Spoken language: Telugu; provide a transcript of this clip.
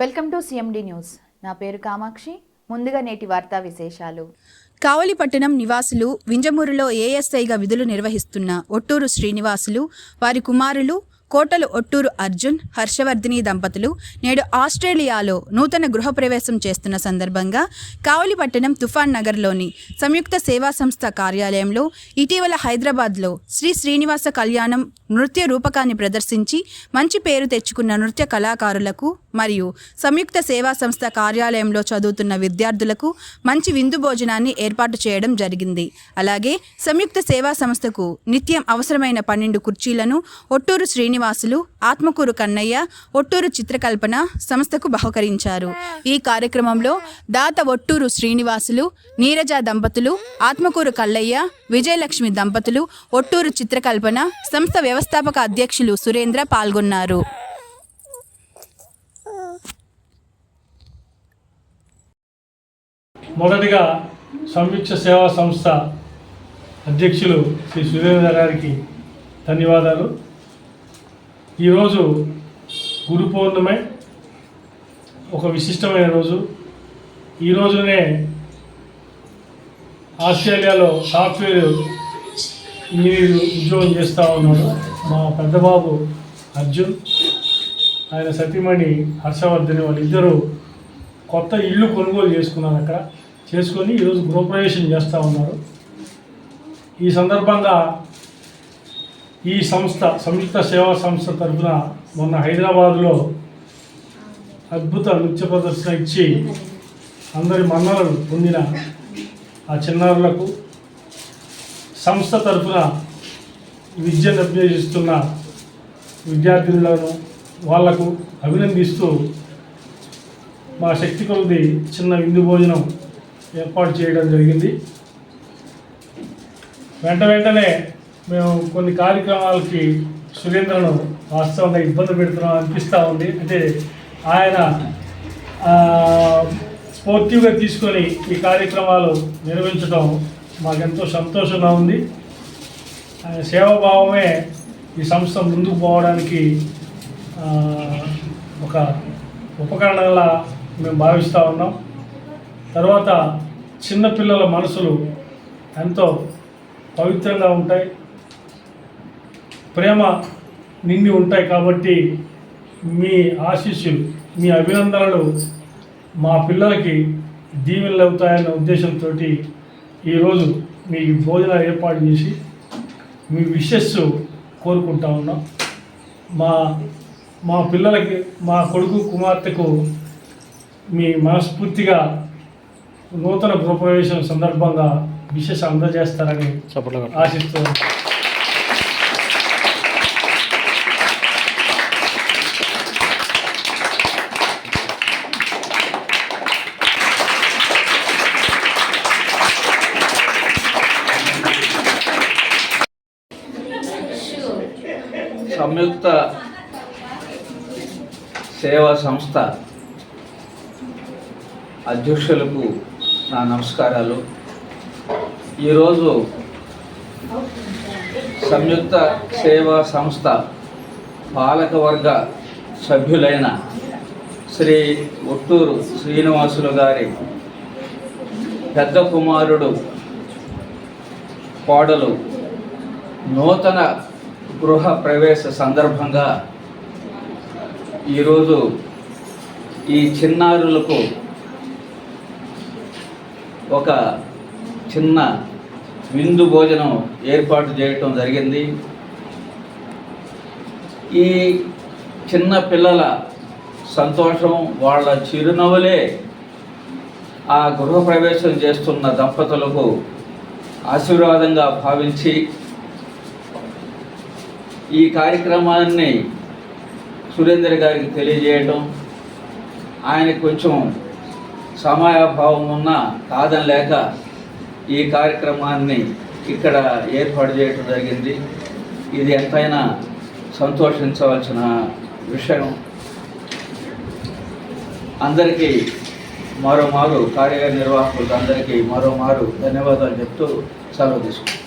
Welcome to CMD news. నా పేరు కామాక్షి. ముందుగా నేటి వార్తా విశేషాలు. కావలిపట్టణం నివాసులు వింజమూరులో ఏఎస్ఐగా విధులు నిర్వహిస్తున్న ఒట్టూరు శ్రీనివాసులు వారి కుమారులు కోటలు ఒట్టూరు అర్జున్ హర్షవర్ధిని దంపతులు నేడు ఆస్ట్రేలియాలో నూతన గృహప్రవేశం చేస్తున్న సందర్భంగా కావలిపట్టణం తుఫాన్ నగర్లోని సంయుక్త సేవా సంస్థ కార్యాలయంలో ఇటీవల హైదరాబాద్లో శ్రీ శ్రీనివాస కళ్యాణం నృత్య రూపకాన్ని ప్రదర్శించి మంచి పేరు తెచ్చుకున్న నృత్య కళాకారులకు మరియు సంయుక్త సేవా సంస్థ కార్యాలయంలో చదువుతున్న విద్యార్థులకు మంచి విందు భోజనాన్ని ఏర్పాటు చేయడం జరిగింది. అలాగే సంయుక్త సేవా సంస్థకు నిత్యం అవసరమైన పన్నెండు కుర్చీలను ఒట్టూరు శ్రీనివాసులు ఆత్మకూరు కన్నయ్య ఒట్టూరు చిత్రకల్పన సంస్థకు బహుకరించారు. ఈ కార్యక్రమంలో దాత ఒట్టూరు శ్రీనివాసులు నీరజ దంపతులు ఆత్మకూరు కల్లయ్య విజయలక్ష్మి దంపతులు ఒట్టూరు చిత్రకల్పన సంస్థ వ్యవస్థ వ్యవస్థాపక అధ్యక్షులు సురేంద్ర పాల్గొన్నారు. మొదటిగా సంయుక్త సేవా సంస్థ అధ్యక్షులు శ్రీ సురేంద్ర గారికి ధన్యవాదాలు. ఈరోజు గురు పౌర్ణమి ఒక విశిష్టమైన రోజు. ఈ రోజునే ఆస్ట్రేలియాలో సాఫ్ట్వేర్ ఇంజనీర్ ఉద్యోగం చేస్తూ ఉన్నాడు. మా పెద్దబాబు అర్జున్ ఆయన సతీమణి హర్షవర్ధని వాళ్ళిద్దరూ కొత్త ఇల్లు కొనుగోలు చేసుకున్నారు అక్కడ. చేసుకొని ఈరోజు గృహప్రవేశం చేస్తూ ఉన్నారు. ఈ సందర్భంగా ఈ సంస్థ సంయుక్త సేవా సంస్థ తరఫున మొన్న హైదరాబాద్లో అద్భుత నృత్య ప్రదర్శన ఇచ్చి అందరి మన్నలను పొందిన ఆ చిన్నారులకు సంస్థ తరఫున విద్యను అభ్యసిస్తున్న విద్యార్థులను వాళ్ళకు అభినందిస్తూ మా శక్తి కొలది చిన్న విందు భోజనం ఏర్పాటు చేయడం జరిగింది. వెంట వెంటనే మేము కొన్ని కార్యక్రమాలకి సురేంద్రను వాస్తవంగా ఇబ్బంది పెడుతున్నాం అనిపిస్తూ ఉంది. అంటే ఆయన స్పోర్టివ్గా స్ఫూర్తిగా తీసుకొని ఈ కార్యక్రమాలు నిర్వహించడం మాకెంతో సంతోషంగా ఉంది. సేవాభావమే ఈ సంస్థ ముందుకు పోవడానికి ఒక ఉపకరణంలా మేము భావిస్తూ ఉన్నాం. తర్వాత చిన్నపిల్లల మనసులు ఎంతో పవిత్రంగా ఉంటాయి. ప్రేమ నిండి ఉంటాయి కాబట్టి మీ ఆశీస్సులు మీ అభినందనలు మా పిల్లలకి దీవెనలు అవుతాయన్న ఉద్దేశంతో ఈరోజు మీ భోజనాలు ఏర్పాటు చేసి మీ విషెస్ కోరుకుంటా ఉన్నాం. మా మా పిల్లలకి మా కొడుకు కుమార్తెకు మీ మనస్ఫూర్తిగా నూతన గృహప్రవేశం సందర్భంగా విశేష అందజేస్తారని ఆశిస్తున్నాను సంయుక్త సేవా సంస్థ అధ్యక్షులకు నా నమస్కారాలు. ఈరోజు సంయుక్త సేవా సంస్థ పాలకవర్గ సభ్యులైన శ్రీ ఒట్టూరు శ్రీనివాసులు గారి పెద్ద కుమారుడు కోడలు నూతన గృహ ప్రవేశ సందర్భంగా ఈరోజు ఈ చిన్నారులకు ఒక చిన్న విందు భోజనం ఏర్పాటు చేయటం జరిగింది. ఈ చిన్న పిల్లల సంతోషం వాళ్ళ చిరునవ్వులే ఆ గృహప్రవేశం చేస్తున్న దంపతులకు ఆశీర్వాదంగా భావించి ఈ కార్యక్రమాన్ని సురేందర్ గారికి తెలియజేయటం ఆయన కొంచెం సమయాభావం ఉన్న కాదని లేక ఈ కార్యక్రమాన్ని ఇక్కడ ఏర్పాటు చేయటం జరిగింది. ఇది ఎంతైనా సంతోషించవలసిన విషయం. అందరికీ మరోమారు కార్యనిర్వాహకులకు అందరికీ మరోమారు ధన్యవాదాలు చెప్తూ సెలవు తీసుకుంటాం